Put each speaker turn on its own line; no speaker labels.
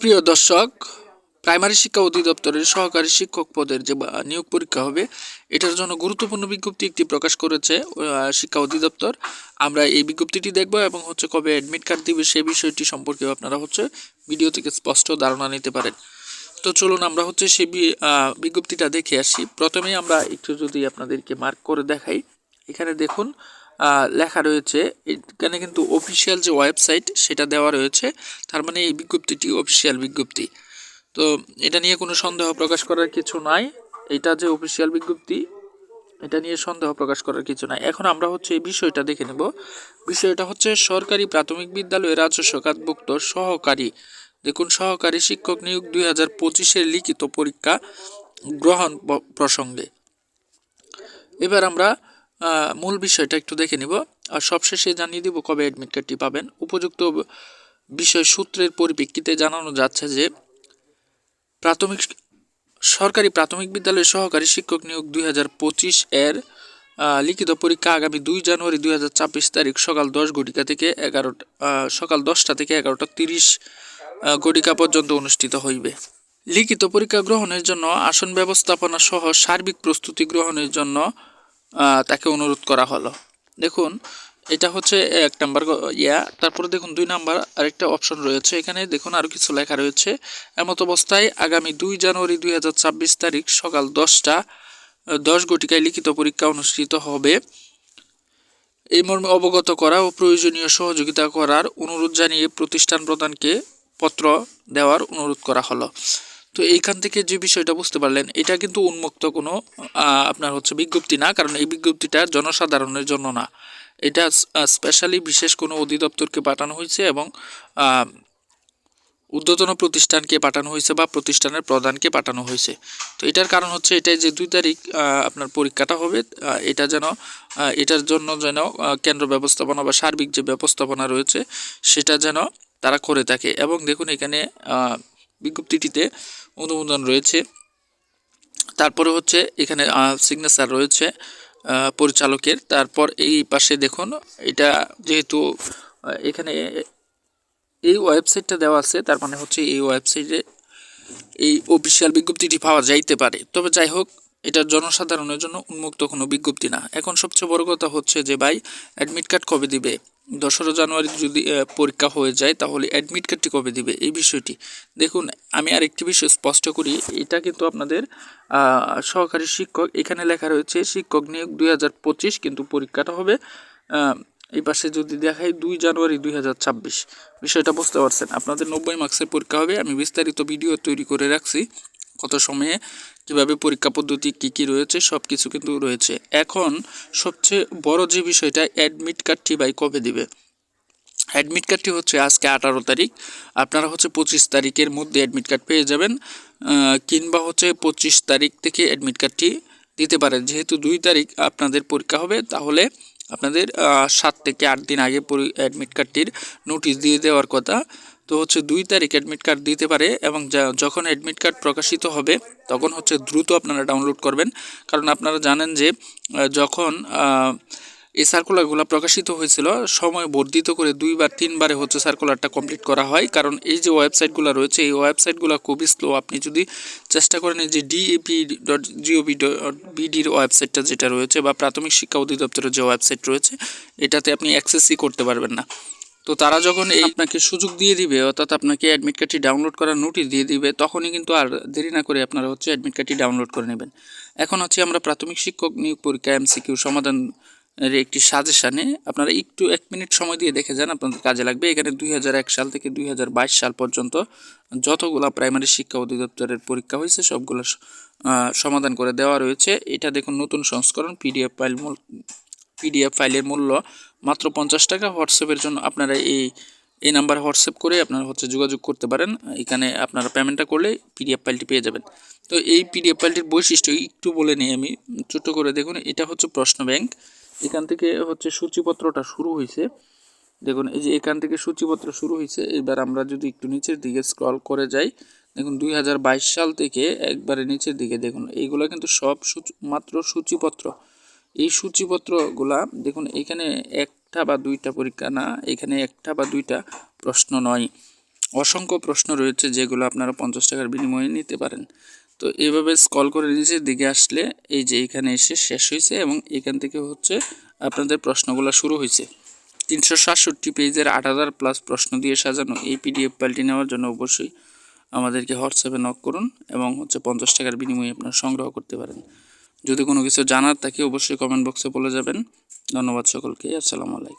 প্রিয় দর্শক, প্রাইমারি শিক্ষা অধিদপ্তরের সহকারী শিক্ষক পদের যে নিয়োগ পরীক্ষা হবে, এটার জন্য গুরুত্বপূর্ণ বিজ্ঞপ্তি একটি প্রকাশ করেছে শিক্ষা অধিদপ্তর। আমরা এই বিজ্ঞপ্তিটি দেখব এবং হচ্ছে কবে অ্যাডমিট কার্ড দিবে সেই বিষয়টি সম্পর্কে আপনারা হচ্ছে ভিডিও থেকে স্পষ্ট ধারণা নিতে পারেন। তো চলুন আমরা হচ্ছে সেই বিজ্ঞপ্তিটা দেখে আসি। প্রথমেই আমরা একটু যদি আপনাদেরকে মার্ক করে দেখাই। এখানে দেখুন লেখা রয়েছে। এখানে কিন্তু অফিসিয়াল যে ওয়েবসাইট সেটা দেওয়া রয়েছে। তার মানে এই বিজ্ঞপ্তিটি অফিসিয়াল বিজ্ঞপ্তি। তো এটা নিয়ে কোনো সন্দেহ প্রকাশ করার কিছু নাই। এটা যে অফিসিয়াল বিজ্ঞপ্তি, এটা নিয়ে সন্দেহ প্রকাশ করার কিছু নাই। এখন আমরা হচ্ছে এই বিষয়টা দেখে নেব। বিষয়টা হচ্ছে সরকারি প্রাথমিক বিদ্যালয়ে রাজস্ব খাতভুক্ত সহকারী। দেখুন, সহকারী শিক্ষক নিয়োগ দুই হাজার পঁচিশের লিখিত পরীক্ষা গ্রহণ প্রসঙ্গে। এবার আমরা মূল বিষয়টা একটু দেখে নিব। আর সবশেষে জানিয়ে দিব কবে অ্যাডমিট কার্ডটি পাবেন। উপযুক্ত বিষয় সূত্রের পরিপ্রেক্ষিতে জানানো যাচ্ছে যে, প্রাথমিক সরকারি প্রাথমিক বিদ্যালয়ের সহকারী শিক্ষক নিয়োগ দুই হাজার পঁচিশ এর লিখিত পরীক্ষা আগামী দুই জানুয়ারি দুই হাজার ছাব্বিশ তারিখ সকাল দশ ঘটিকা থেকে এগারোটা সকাল দশটা থেকে এগারোটা তিরিশ ঘটিকা পর্যন্ত অনুষ্ঠিত হইবে। লিখিত পরীক্ষা গ্রহণের জন্য আসন ব্যবস্থাপনা সহ সার্বিক প্রস্তুতি গ্রহণের জন্য তাকে অনুরোধ করা হলো। দেখুন, এটা হচ্ছে এক নাম্বার ইয়া। তারপরে দেখুন, দুই নাম্বার আরেকটা অপশন রয়েছে। এখানে দেখুন আরও কিছু লেখা রয়েছে। এমত অবস্থায় আগামী দুই জানুয়ারি দুই হাজার ছাব্বিশ তারিখ সকাল দশটা দশ ঘটিকায় লিখিত পরীক্ষা অনুষ্ঠিত হবে। এই মর্মে অবগত করা ও প্রয়োজনীয় সহযোগিতা করার অনুরোধ জানিয়ে প্রতিষ্ঠান প্রধানকে পত্র দেওয়ার অনুরোধ করা হলো। তো এইখান থেকে যে বিষয়টা বুঝতে পারলেন, এটা কিন্তু উন্মুক্ত কোনো আপনার হচ্ছে বিজ্ঞপ্তি না, কারণ এই বিজ্ঞপ্তিটা জনসাধারণের জন্য না। এটা স্পেশালি বিশেষ কোনো অধিদপ্তরকে পাঠানো হয়েছে এবং ঊর্ধ্বতন প্রতিষ্ঠানকে পাঠানো হয়েছে বা প্রতিষ্ঠানের প্রধানকে পাঠানো হয়েছে। তো এটার কারণ হচ্ছে এটাই যে দুই তারিখ আপনার পরীক্ষাটা হবে এটা যেন এটার জন্য যেন কেন্দ্র ব্যবস্থাপনা বা সার্বিক যে ব্যবস্থাপনা রয়েছে, সেটা যেন তারা করে থাকে। এবং দেখুন এখানে বিজ্ঞপ্তিটিতে অনুমোদন রয়েছে। তারপরে হচ্ছে এখানে সিগনেচার রয়েছে পরিচালকের। তারপর এই পাশে দেখুন, এটা যেহেতু এখানে এই ওয়েবসাইটটা দেওয়া আছে, তার মানে হচ্ছে এই ওয়েবসাইটে এই অফিসিয়াল বিজ্ঞপ্তিটি পাওয়া যাইতে পারে। তবে যাই হোক এটা জনসাধারণের জন্য উন্মুক্ত কোনো বিজ্ঞপ্তি না। এখন সবচেয়ে বড় কথা হচ্ছে যে ভাই অ্যাডমিট কার্ড কবে দিবে? দশরা জানুয়ারি যদি পরীক্ষা হয়ে যায় তাহলে অ্যাডমিট কার্ডটি কবে দিবে? এই বিষয়টি। দেখুন, আমি আর একটি বিষয় স্পষ্ট করি। এটা কিন্তু আপনাদের সহকারী শিক্ষক, এখানে লেখা রয়েছে, শিক্ষক নিয়োগ দুই হাজার পঁচিশ, কিন্তু পরীক্ষাটা হবে এই পাশে যদি দেখাই দুই জানুয়ারি দুই হাজার ছাব্বিশ। বিষয়টা বুঝতে পারছেন। আপনাদের নব্বই মার্কসের পরীক্ষা হবে। আমি বিস্তারিত ভিডিও তৈরি করে রাখছি। কত সময়ে, কীভাবে পরীক্ষা পদ্ধতি কি কি রয়েছে সব কিছু কিন্তু রয়েছে। এখন সবচেয়ে বড় যে বিষয়টা অ্যাডমিট কার্ডটি ভাই কবে দিবে? অ্যাডমিট কার্ডটি হচ্ছে আজকে আঠারো তারিখ। আপনারা হচ্ছে পঁচিশ তারিখের মধ্যে অ্যাডমিট কার্ড পেয়ে যাবেন কিংবা হচ্ছে পঁচিশ তারিখ থেকে অ্যাডমিট কার্ডটি দিতে পারেন। যেহেতু দুই তারিখ আপনাদের পরীক্ষা হবে, তাহলে আপনাদের সাত থেকে আট দিন আগে অ্যাডমিট কার্ডটির নোটিশ দিয়ে দেওয়ার কথা। তো হচ্ছে দুই তারিখ অ্যাডমিট কার্ড দিতে পারে এবং যখন অ্যাডমিট কার্ড প্রকাশিত হবে, তখন হচ্ছে দ্রুত আপনারা ডাউনলোড করবেন। কারণ আপনারা জানেন যে যখন এই সার্কুলারগুলো প্রকাশিত হয়েছিল, সময় বর্ধিত করে দুইবার, তিনবারে হচ্ছে সার্কুলারটা কমপ্লিট করা হয়। কারণ এই যে ওয়েবসাইটগুলো রয়েছে, এই ওয়েবসাইটগুলো খুবই স্লো আপনি যদি চেষ্টা করেন যে ডিএপি ডট জিওভি ডট বিডির ওয়েবসাইটটা যেটা রয়েছে, বা প্রাথমিক শিক্ষা অধিদপ্তরের যে ওয়েবসাইট রয়েছে, এটাতে আপনি অ্যাক্সেসই করতে পারবেন না। তো তারা যখন এই আপনাকে সুযোগ দিয়ে দিবে, অর্থাৎ আপনাকে অ্যাডমিট কার্ডটি ডাউনলোড করার নোটিশ দিয়ে দিবে, তখনই কিন্তু আর দেরি না করে আপনারা হচ্ছে অ্যাডমিট কার্ডটি ডাউনলোড করে নেবেন। এখন হচ্ছে আমরা প্রাথমিক শিক্ষক নিয়োগ পরীক্ষা এমসিকিউ সমাধান এর একটি সাজেশানে আপনারা একটু এক মিনিট সময় দিয়ে দেখে যান আপনাদের কাজে লাগবে। এখানে দুই হাজার এক সাল থেকে দুই হাজার বাইশ সাল পর্যন্ত যতগুলা প্রাইমারি শিক্ষা অধিদপ্তরের পরীক্ষা হয়েছে, সবগুলো সমাধান করে দেওয়া রয়েছে। এটা দেখুন নতুন সংস্করণ পিডিএফ ফাইল পিডিএফ ফাইলের মূল্য মাত্র পঞ্চাশ টাকা। হোয়াটসঅ্যাপের জন্য আপনারা এই এই নাম্বার হোয়াটসঅ্যাপ করে আপনারা হচ্ছে যোগাযোগ করতে পারেন। এখানে আপনারা পেমেন্টটা করলে পিডিএফ ফাইলটি পেয়ে যাবেন। তো এই পিডিএফ ফাইলটির বৈশিষ্ট্য একটু বলে নিই আমি। ছোট্ট করে দেখুন, এটা হচ্ছে প্রশ্ন ব্যাংক এখান থেকে হচ্ছে সূচিপত্রটা শুরু হয়েছে দেখুন, এই যে এখান থেকে সূচিপত্র শুরু হয়েছে এবার আমরা যদি একটু নিচের দিকে স্ক্রল করে যাই, দেখুন দুই হাজার বাইশ সাল থেকে একবারে নিচের দিকে। দেখুন, এইগুলো কিন্তু সব মাত্র সূচিপত্র। এই সূচিপত্রগুলা দেখুন, এখানে একটা বা দুইটা পরীক্ষা না, এখানে একটা বা দুইটা প্রশ্ন নয়। অসংখ্য প্রশ্ন রয়েছে যেগুলো আপনারা পঞ্চাশ টাকার বিনিময়ে নিতে পারেন। তো এইভাবে স্কল করে নিচের দিকে আসলে এই যে এখানে এসে শেষ হয়েছে এবং এখান থেকে হচ্ছে আপনাদের প্রশ্নগুলো শুরু হয়েছে। তিনশো সাতষট্টি পেজের আট হাজার প্লাস প্রশ্ন দিয়ে সাজানো এই পিডিএফ পাল্টি নেওয়ার জন্য অবশ্যই আমাদেরকে হোয়াটসঅ্যাপে নক করুন এবং হচ্ছে পঞ্চাশ টাকার বিনিময়ে আপনারা সংগ্রহ করতে পারেন। যদি কোনো কিছু জানার থাকে অবশ্যই কমেন্ট বক্সে বলে যাবেন। ধন্যবাদ সকলকে আসসালামু আলাইকুম।